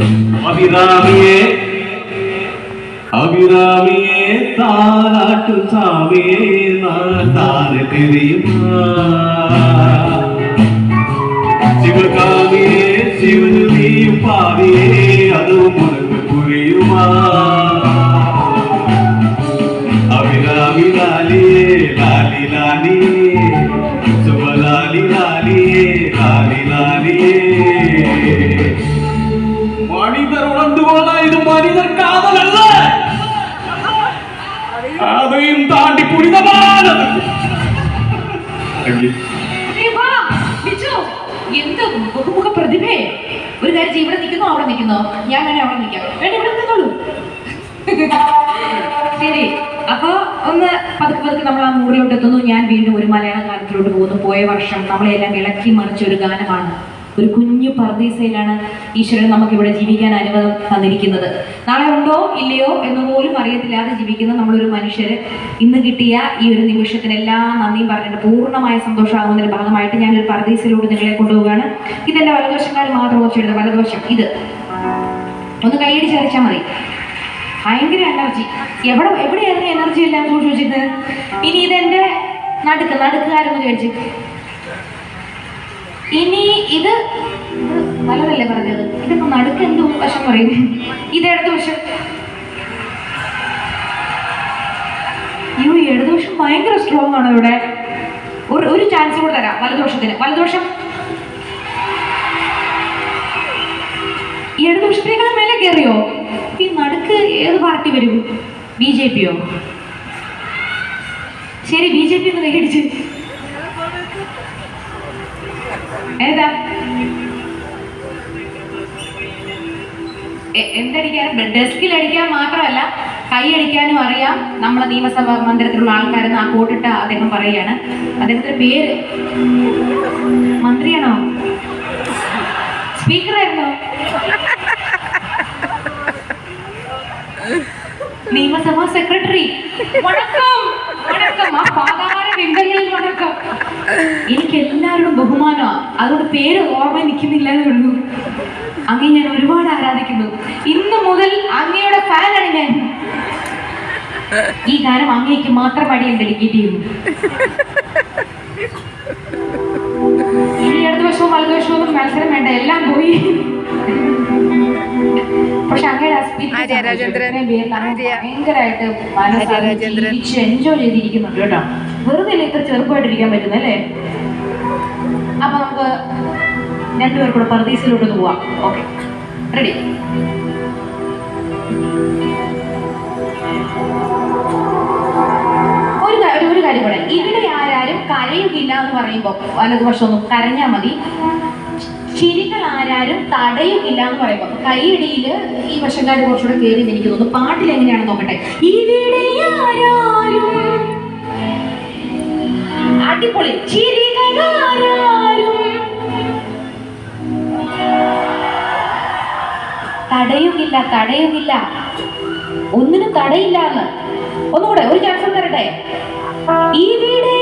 அபிராமியே அபிராமியே தாராட்டு சாமியே நான் தாரு தெரியுமா? சிவகாமியே சிவனுமியும் பாவியே அதுவும் உனக்கு புரியுமா? அபிராமி லாலியே லாலி லாலியே சுபலாலி லாலியே லாலி லாலியே. എന്തുകൊണ്ടാ ഇത് മനിതർ കാതലല്ല? അതെയും താണ്ടി പുരിതമാണ്. എന്ത് ബഹുമുഖ പ്രതിഭേ? ഒരു കാര്യം ഇവിടെ നിൽക്കുന്നു? അവിടെ നിൽക്കുന്നു? ഞാൻ വേണേ അവിടെ നിൽക്കാം. വേണ്ട ഇവിടെ നിന്നോളൂ. ശരി അപ്പൊ ഒന്ന് പതുക്കെ പതുക്കെ നമ്മൾ ആ മുറിലോട്ട് എത്തുന്നു. ഞാൻ വീണ്ടും ഒരു മലയാള ഗാനത്തിലോട്ട് പോകുന്നു. പോയ വർഷം നമ്മളെല്ലാം ഇളക്കി മറിച്ച ഒരു ഗാനമാണ് ഒരു കുഞ്ഞു പർദീസയിലാണ് ഈശ്വരൻ നമുക്ക് ഇവിടെ ജീവിക്കാൻ അനുവാദം തന്നിരിക്കുന്നത്. നാളെ ഉണ്ടോ? ഇല്ലയോ? എന്ന് പോലും അറിയത്തില്ലാതെ ജീവിക്കുന്ന നമ്മളൊരു മനുഷ്യര് ഇന്ന് കിട്ടിയ ഈ ഒരു നിമിഷത്തിന് എല്ലാ നന്ദിയും പറഞ്ഞിട്ട് പൂർണമായ സന്തോഷമാകുന്നതിന്റെ ഭാഗമായിട്ട് ഞാനൊരു പർദീസയിലൂടെ നിങ്ങളെ കൊണ്ടുപോവുകയാണ്. ഇതെന്റെ വലതുവശക്കാർ മാത്രം ഓർച്ചെടുത്ത വലതുവശം ഇത്. ഒന്ന് കൈയടി ചരച്ചാൽ മതി. ഭയങ്കര എനർജി എവിടെ എവിടെയായിരുന്നു എനർജി എല്ലാം സൂക്ഷിച്ചിരുന്നത് ഇനി ഇതെന്റെ നടുക്ക് നടുക്കുകാരെന്ന് ചോദിച്ചു ഇനി ഇത് നല്ലതല്ലേ പറഞ്ഞത്? ഇതിപ്പോ നടുക്ക് എന്ത് വശം പറയും? ഇത് ഇടത് വശം. അയ്യോ ഇടതുവശം ഭയങ്കര സ്ട്രോങ് ആണ് ഇവിടെ. ഒരു ഒരു ചാൻസ് കൂടെ തരാം. വലതുവശത്തിന്. വലതുവശം. ഈ ഇടതുവശത്തേക്കാൾ മേലെ കയറിയോ ഈ നടുക്ക് ഏത് പാർട്ടി വരും? ബി ജെ പിയോ? ശരി ബി ജെ പി ഒന്ന് കൈയടിച്ച്. ഏതാ എന്തടിക്കാനും ഡെസ്കിൽ അടിക്കാൻ മാത്രമല്ല കൈ അടിക്കാനും അറിയാം. നമ്മളെ നിയമസഭാ മന്ദിരത്തിലുള്ള ആൾക്കാരെന്ന് ആ കോട്ടിട്ട അദ്ദേഹം പറയുകയാണ്. അദ്ദേഹത്തിന്റെ പേര് മന്ത്രിയാണോ? സ്പീക്കറായിരുന്നോ? നിയമസഭാ സെക്രട്ടറി. വണക്കം വണക്കം. ആ പാതാര എനിക്ക് അതുകൊണ്ട് പേര് ഓർമ്മ നിൽക്കുന്നില്ല എന്നേ ഉള്ളൂ. അങ്ങേ ഞാൻ ഒരുപാട് ആരാധിക്കുന്നു. ഇന്ന് മുതൽ അങ്ങയുടെ ഫാനാണ് ഞാൻ ഈ ഗാനം അങ്ങേക്ക് മാത്രം ഞാൻ ഡെഡിക്കേറ്റ് ചെയ്യുന്നു. ഇനി ഇടതുവശവും വലതുവശവും ഒന്നും മത്സരം വേണ്ട. എല്ലാം പോയി. പക്ഷെ. ഭയങ്കരമായിട്ട് മനസ്സിലാക്കി എൻജോയ് ചെയ്തിരിക്കുന്നുണ്ട് കേട്ടോ. വെറുതെ ഇത്ര ചെറുപ്പമായിട്ടിരിക്കാൻ പറ്റുന്നല്ലേ അപ്പൊ നമുക്ക് രണ്ടുപേർ കൂടെ പർദീസിലോട്ട് പോവാം. ഓക്കെ റെഡി ഒരു ഒരു- കാര്യം കൂടെ. ഇവിടെ ആരാരും കരയുകയില്ല എന്ന് പറയുമ്പോൾ വലതുവശം ഒന്നും കരഞ്ഞാൽ മതി. ചിരികൾ ആരാരും തടയുകയില്ല എന്ന് പറയുമ്പോൾ കൈയിടിയിൽ ഈ വശക്കാര് കുറച്ചുകൂടെ കയറി എനിക്ക് തോന്നുന്നു പാട്ടിൽ എങ്ങനെയാണ് നോക്കട്ടെ. ഇവിടെ ആരാരും അടിപൊളി. ചിരികൾ ആരാരും തടയുകില്ല തടയുകില്ല ഒന്നിനും തടയില്ല എന്ന്. ഒന്നുകൂടെ ഒരു ചാൻസ് തരട്ടെ? ഇവിടെ